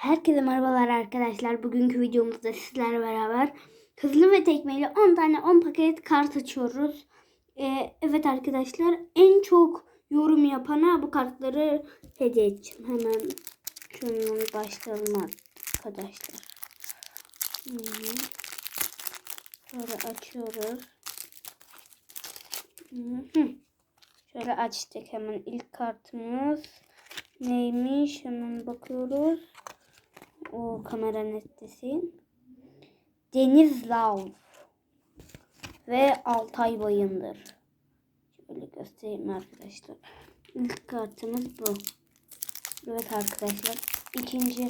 Herkese merhabalar arkadaşlar. Bugünkü videomuzda sizlerle beraber hızlı ve tekmeli 10 tane 10 paket kart açıyoruz. Ee, evet arkadaşlar en çok yorum yapana bu kartları hediye edeceğim. Hemen şunun başlayalım arkadaşlar. Hmm. Şöyle açıyoruz. Hı. Şöyle açtık hemen ilk kartımız. Neymiş? Hemen bakıyoruz. O kamera netlesin. Deniz Lav ve Altay Bayındır. Şöyle göstereyim arkadaşlar. İlk kartımız bu. Evet arkadaşlar. İkinci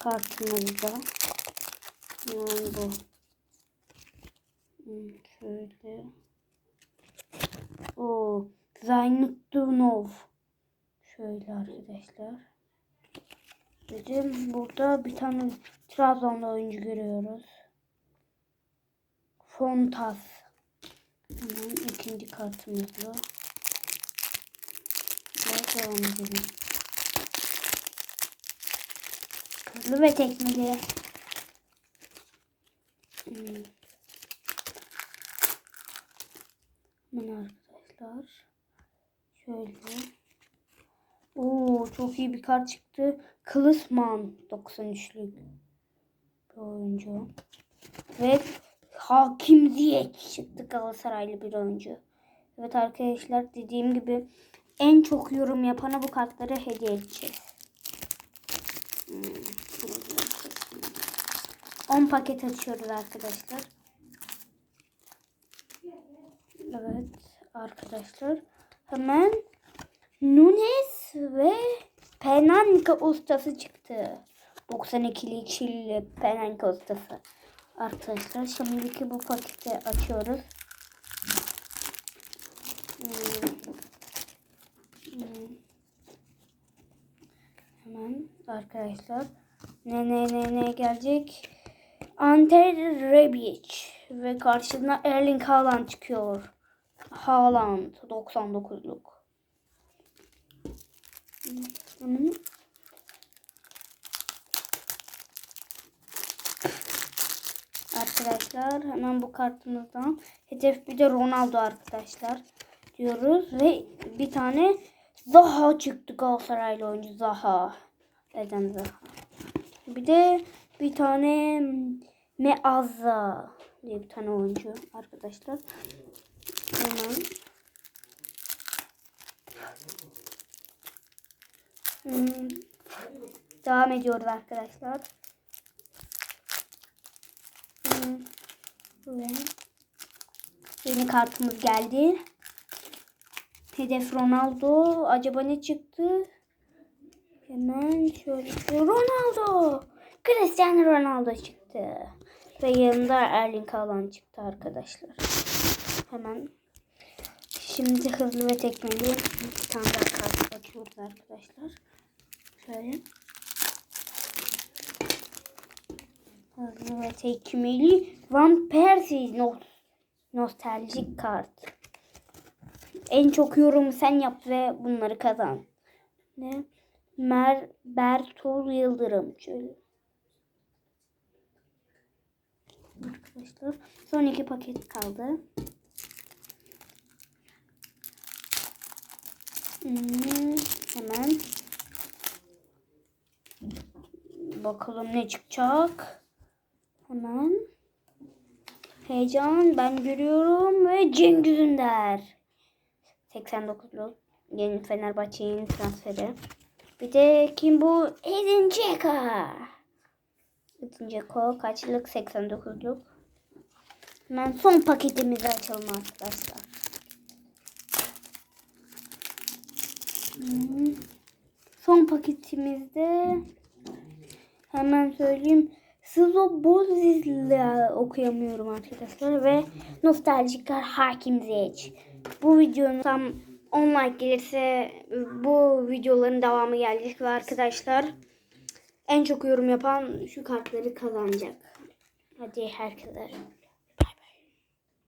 kartımız da yani bu. Hmm, Şöyle. O Zaynutdunov. Şöyle arkadaşlar. Bizim burada bir tane Trabzon'da oyuncu görüyoruz. Fontas. Hemen ikinci kartımızla. Evet, devam edelim. Hızlı ve tekmeli. Hmm. Hemen arkadaşlar. Şöyle. Oo çok iyi bir kart çıktı. Kılıçman 93'lük bir oyuncu. Ve Hakim Ziyech çıktı Galatasaraylı bir oyuncu. Evet arkadaşlar dediğim gibi en çok yorum yapana bu kartları hediye edeceğiz. Hmm, 10 paket açıyoruz arkadaşlar. Evet arkadaşlar. Hemen Nunes ve Penanka ustası çıktı. 92'li Çilli Penanka ustası. Arkadaşlar şimdiki bu paketi açıyoruz. Hmm. Hmm. Hemen arkadaşlar ne ne ne ne gelecek? Ante Rebic ve karşısına Erling Haaland çıkıyor. Haaland 99'luk. Hmm. Arkadaşlar hemen bu kartımızdan hedef bir de Ronaldo arkadaşlar diyoruz ve bir tane Zaha çıktı Galatasaraylı oyuncu Zaha. Eden Zaha. Bir de bir tane Meazza diye bir tane oyuncu arkadaşlar. Hemen Hmm. Devam ediyoruz arkadaşlar. Hmm. Ve yeni kartımız geldi. Hedef Ronaldo. Acaba ne çıktı? Hemen şöyle Ronaldo. Cristiano Ronaldo çıktı. Ve yanında Erling Haaland çıktı arkadaşlar. Hemen Şimdi hızlı ve tekmeli bir tane daha kart açıyoruz arkadaşlar. Şöyle. Hızlı ve tekmeli Van Persie no nostaljik kart. En çok yorum sen yap ve bunları kazan. Ne? Mer Bertol Yıldırım. Şöyle. Arkadaşlar son iki paket kaldı. Hemen bakalım ne çıkacak. Hemen heyecan ben görüyorum ve Cengiz Ünder 89'lu yeni Fenerbahçe'nin transferi. Bir de kim bu? Edin Dzeko. Edin Dzeko kaçlık 89'luk. Hemen son paketimizi açalım arkadaşlar. Hmm. Son paketimizde hemen söyleyeyim. Sızo Boziz'le okuyamıyorum arkadaşlar ve nostaljikler Hakim Ziyech. Bu videonun tam 10 like gelirse bu videoların devamı gelecek ve arkadaşlar en çok yorum yapan şu kartları kazanacak. Hadi herkese.